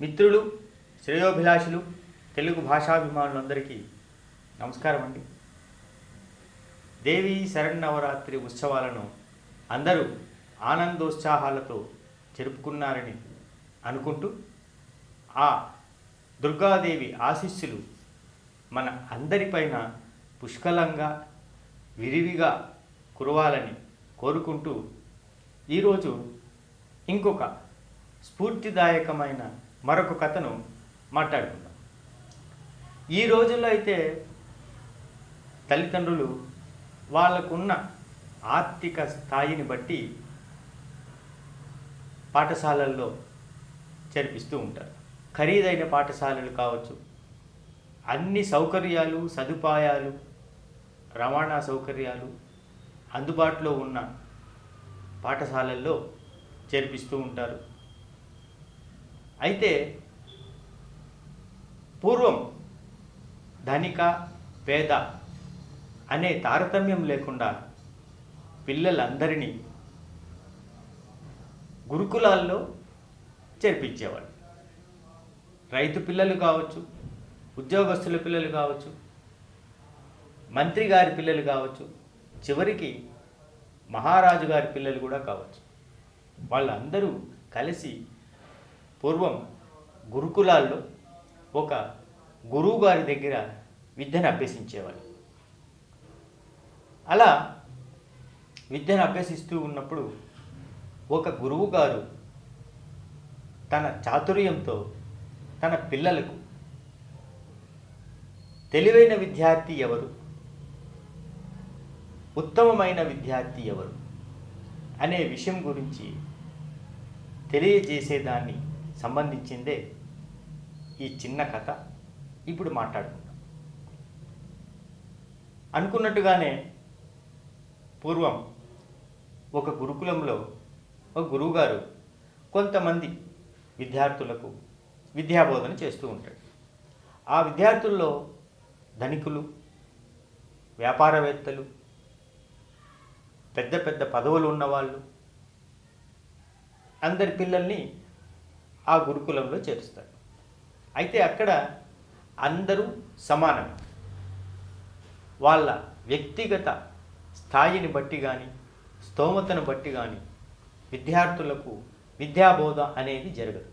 మిత్రులు శ్రేయోభిలాషులు తెలుగు భాషాభిమానులందరికీ నమస్కారం అండి. దేవి శరణవరాత్రి ఉత్సవాలను అందరూ ఆనందోత్సాహాలతో జరుపుకున్నారని అనుకుంటూ ఆ దుర్గాదేవి ఆశీస్సులు మన అందరిపైన పుష్కలంగా విరివిగా కురవాలని కోరుకుంటూ ఈరోజు ఇంకొక స్ఫూర్తిదాయకమైన మరొక కథను మాట్లాడుకుందాం. ఈ రోజుల్లో అయితే తల్లిదండ్రులు వాళ్ళకున్న ఆర్థిక స్థాయిని బట్టి పాఠశాలల్లో చేర్పిస్తూ ఉంటారు. ఖరీదైన పాఠశాలలు కావచ్చు అన్ని సౌకర్యాలు సదుపాయాలు రవాణా సౌకర్యాలు అందుబాటులో ఉన్న పాఠశాలల్లో చేర్పిస్తూ ఉంటారు. అయితే పూర్వం ధనిక పేద అనే తారతమ్యం లేకుండా పిల్లలందరినీ గురుకులాల్లో చేర్పించేవాడు రైతు పిల్లలు కావచ్చు ఉద్యోగస్తుల పిల్లలు కావచ్చు మంత్రి గారి పిల్లలు కావచ్చు చివరికి మహారాజు గారి పిల్లలు కూడా కావచ్చు. వాళ్ళందరూ కలిసి పూర్వం గురుకులాల్లో ఒక గురువు గారి దగ్గర విద్యను అభ్యసించేవారు అలా విద్యను అభ్యసిస్తూ ఉన్నప్పుడు ఒక గురువు గారు తన చాతుర్యంతో తన పిల్లలకు తెలివైన విద్యార్థి ఎవరు? ఉత్తమమైన విద్యార్థి ఎవరు? అనే విషయం గురించి తెలియజేసేదాన్ని సంబంధించిందే ఈ చిన్న కథ ఇప్పుడు మాట్లాడుకుందాం. అనుకున్నట్టుగానే పూర్వం ఒక గురుకులంలో ఒక గురువుగారు కొంతమంది విద్యార్థులకు విద్యాబోధన చేస్తూ ఉంటాడు. ఆ విద్యార్థుల్లో ధనికులు వ్యాపారవేత్తలు పెద్ద పెద్ద పదవులు ఉన్నవాళ్ళు అందరి పిల్లల్ని ఆ గురుకులంలో చేరుస్తారు అయితే అక్కడ అందరూ సమానం. వాళ్ళ వ్యక్తిగత స్థాయిని బట్టి కానీ స్తోమతను బట్టి కానీ విద్యార్థులకు విద్యాబోధ అనేది జరగదు.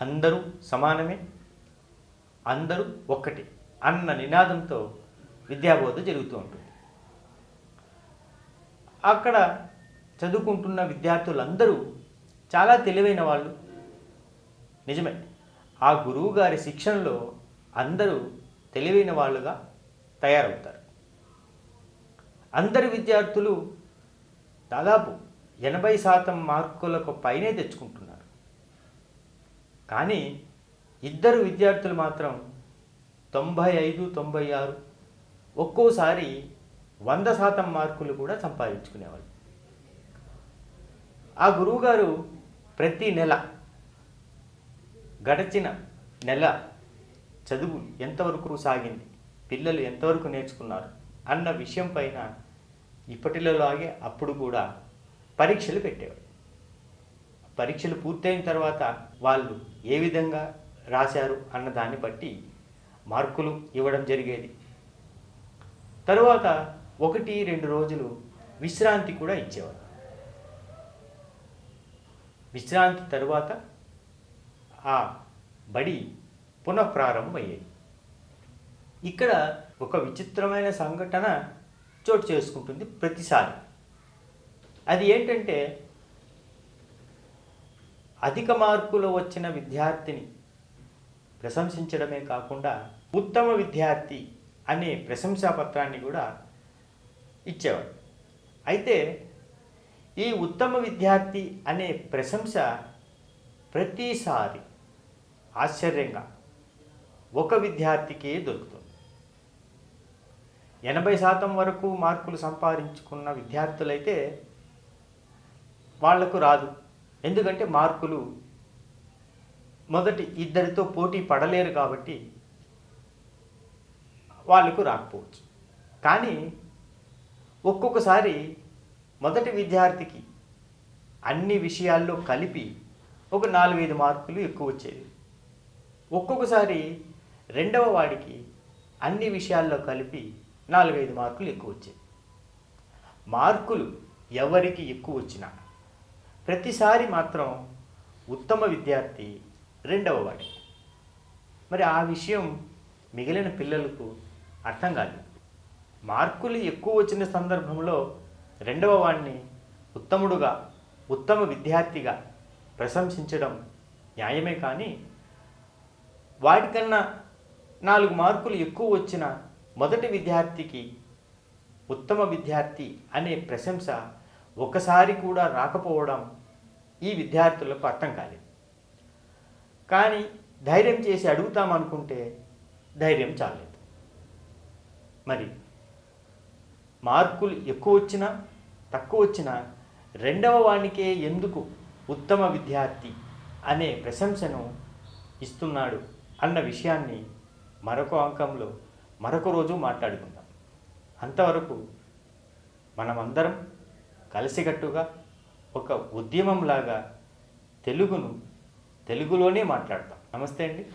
అందరూ సమానమే అందరూ ఒక్కటి అన్న నినాదంతో విద్యాబోధ జరుగుతూ ఉంటుంది. అక్కడ చదువుకుంటున్న విద్యార్థులందరూ చాలా తెలివైన వాళ్ళు. నిజమే. ఆ గురువు గారి శిక్షణలో అందరూ తెలివైన వాళ్ళుగా తయారవుతారు. అందరి విద్యార్థులు దాదాపు ఎనభై శాతం మార్కులకు పైనే తెచ్చుకుంటున్నారు. కానీ ఇద్దరు విద్యార్థులు మాత్రం తొంభై ఐదు తొంభై ఆరు ఒక్కోసారి వంద శాతం మార్కులు కూడా సంపాదించుకునేవాళ్ళు. ఆ గురువుగారు ప్రతి నెల గడచిన నెల చదువు ఎంతవరకు సాగింది? పిల్లలు ఎంతవరకు నేర్చుకున్నారు? అన్న విషయం పైన ఇప్పటిలోలాగే అప్పుడు కూడా పరీక్షలు పెట్టేవాడు పరీక్షలు పూర్తయిన తర్వాత వాళ్ళు ఏ విధంగా రాశారు అన్న దాన్ని బట్టి మార్కులు ఇవ్వడం జరిగేది. తరువాత ఒకటి రెండు రోజులు విశ్రాంతి కూడా ఇచ్చేవారు. విశ్రాంతి తరువాత ఆ బడి పునఃప్రారంభమయ్యేది. ఇక్కడ ఒక విచిత్రమైన సంఘటన చోటు చేసుకుంటుంది ప్రతిసారి. అది ఏంటంటే అధిక మార్కులు వచ్చిన విద్యార్థిని ప్రశంసించడమే కాకుండా ఉత్తమ విద్యార్థి అనే ప్రశంసా పత్రాన్ని కూడా ఇచ్చేవాడు. అయితే ఈ ఉత్తమ విద్యార్థి అనే ప్రశంస ప్రతిసారి ఆశ్చర్యంగా ఒక విద్యార్థికే దొరుకుతుంది. ఎనభై శాతం వరకు మార్కులు సంపాదించుకున్న విద్యార్థులైతే వాళ్ళకు రాదు. ఎందుకంటే మార్కులు మొదటి ఇద్దరితో పోటీ పడలేరు కాబట్టి వాళ్ళకు రాకపోవచ్చు. కానీ ఒక్కొక్కసారి మొదటి విద్యార్థికి అన్ని విషయాల్లో కలిపి ఒక నాలుగైదు మార్కులు ఎక్కువ వచ్చేది ఒక్కొక్కసారి రెండవ వాడికి అన్ని విషయాల్లో కలిపి నాలుగైదు మార్కులు ఎక్కువ వచ్చేది మార్కులు ఎవరికి ఎక్కువ వచ్చినా ప్రతిసారి మాత్రం ఉత్తమ విద్యార్థి రెండవ వాడి. మరి ఆ విషయం మిగిలిన పిల్లలకు అర్థం కాదు. మార్కులు ఎక్కువ వచ్చిన సందర్భంలో రెండవ వాడిని ఉత్తముడుగా ఉత్తమ విద్యార్థిగా ప్రశంసించడం న్యాయమే కానీ వాటికన్నా నాలుగు మార్కులు ఎక్కువ వచ్చిన మొదటి విద్యార్థికి ఉత్తమ విద్యార్థి అనే ప్రశంస ఒకసారి కూడా రాకపోవడం ఈ విద్యార్థులకు అర్థం కాలేదు. కానీ ధైర్యం చేసి అడుగుతామనుకుంటే ధైర్యం చాలేదు మరి మార్కులు ఎక్కువ వచ్చినా తక్కువ వచ్చినా రెండవ వానికే ఎందుకు ఉత్తమ విద్యార్థి అనే ప్రశంసను ఇస్తున్నాడు అన్న విషయాన్ని మరొక అంకంలో మరొక రోజు మాట్లాడుకుందాం. అంతవరకు మనమందరం కలిసికట్టుగా ఒక ఉద్యమంలాగా తెలుగును తెలుగులోనే మాట్లాడతాం. నమస్తే అండి.